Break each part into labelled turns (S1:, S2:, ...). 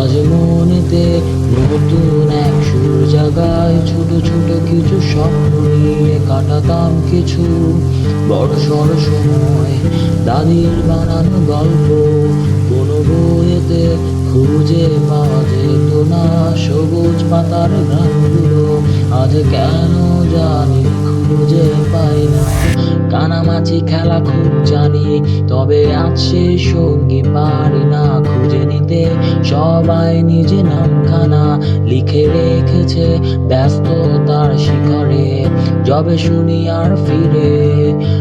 S1: আজ মনেতে নতুন এক সুর জাগায় ছোট ছোট কিছু স্বপ্ন নিয়ে কাটাতাম কিছু। বড় সড় সময় দাদির বানানো গল্প, কোনো বইয়েতে খুঁজে পাওয়া যেত না। সবুজ পাতার গ্রামগুলো আজ কেন জানি খুঁজে পাই না। কানামাছি খেলা খুব জানি সে সঙ্গী পারি না, খুঁজে নিতে সবাই নিজে নামখানা লিখে রেখেছে ব্যস্ততার শিখরে। যবে শুনি আর ফিরে,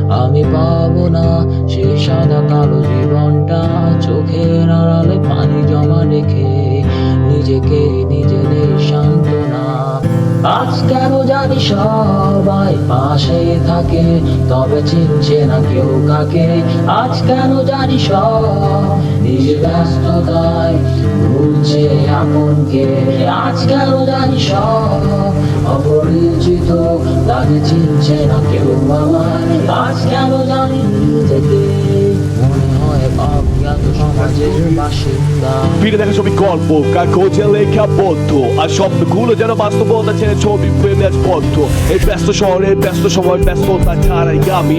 S1: আমি পাবো না সে সাদা কালো জীবনটা চোখের আড়ালে পানি জমা রেখে। নিজেকে আজ কেন জানি সবাই পাশে থাকে, তবে চিনছে না কেউ কাকে। আজ কেন জানি সব নিজের ব্যস্ততায় ভুলছে আপনকে। আজ কেন জানি সব অপরিচিত তাকে চিনছে না কেউ আমার। আজ কেন জানি নিজেকে
S2: ফিরে দেখা ছবি গল্প কাগজে লেখা বদ্ধ, আর স্বপ্নগুলো যেন বাস্তবতা ছেড়ে ছবি প্রেমে আজ বদ্ধ। এই ব্যস্ত শহরে, ব্যস্ত সময়, ব্যস্ততা ছাড়াই আমি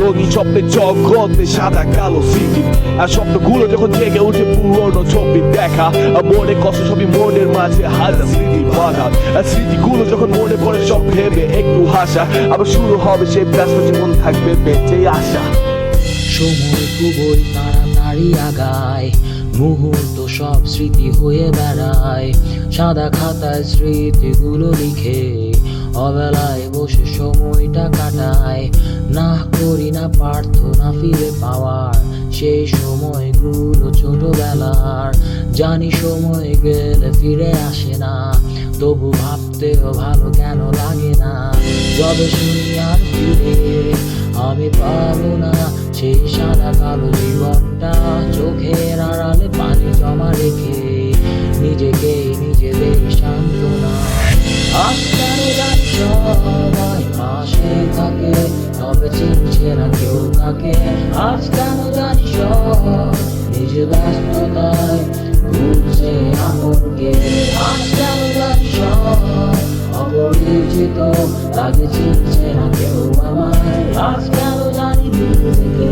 S2: রোগী স্বপ্নের জগতে সাদা, কালো স্মৃতি। আর স্বপ্নগুলো যখন জেগে উঠে পুরনো ছবি দেখা, আর মনে কষ্ট ছবি মনের মাঝে হাজার স্মৃতি বাধা। আর স্মৃতিগুলো যখন মনে পড়ে সব ভেবে একটু হাসা, আবার শুরু হবে সেই ব্যস্ত জীবন থাকবে বেঁচে আসা
S1: সময় খুবই তাড়াতাড়ি আগায়। মুহূর্ত সব স্মৃতি হয়ে বেড়ায়। সাদা খাতায় স্মৃতিগুলো লিখে অবেলায় বসে সময়টা কাটায়। না করি না প্রার্থনা ফিরে পাওয়ার, সেই সময়গুলো ছোটবেলার। জানি সময় গেলে ফিরে আসে না, তবু ভাবতেও ভালো কেন লাগে না। যবে শুনি আর ফিরে ব্যস্ততায় ঘুরছে আপনকে। অপরিচিত লাগে চিনছে না কেউ আমার আজকাল জানি দূর থেকে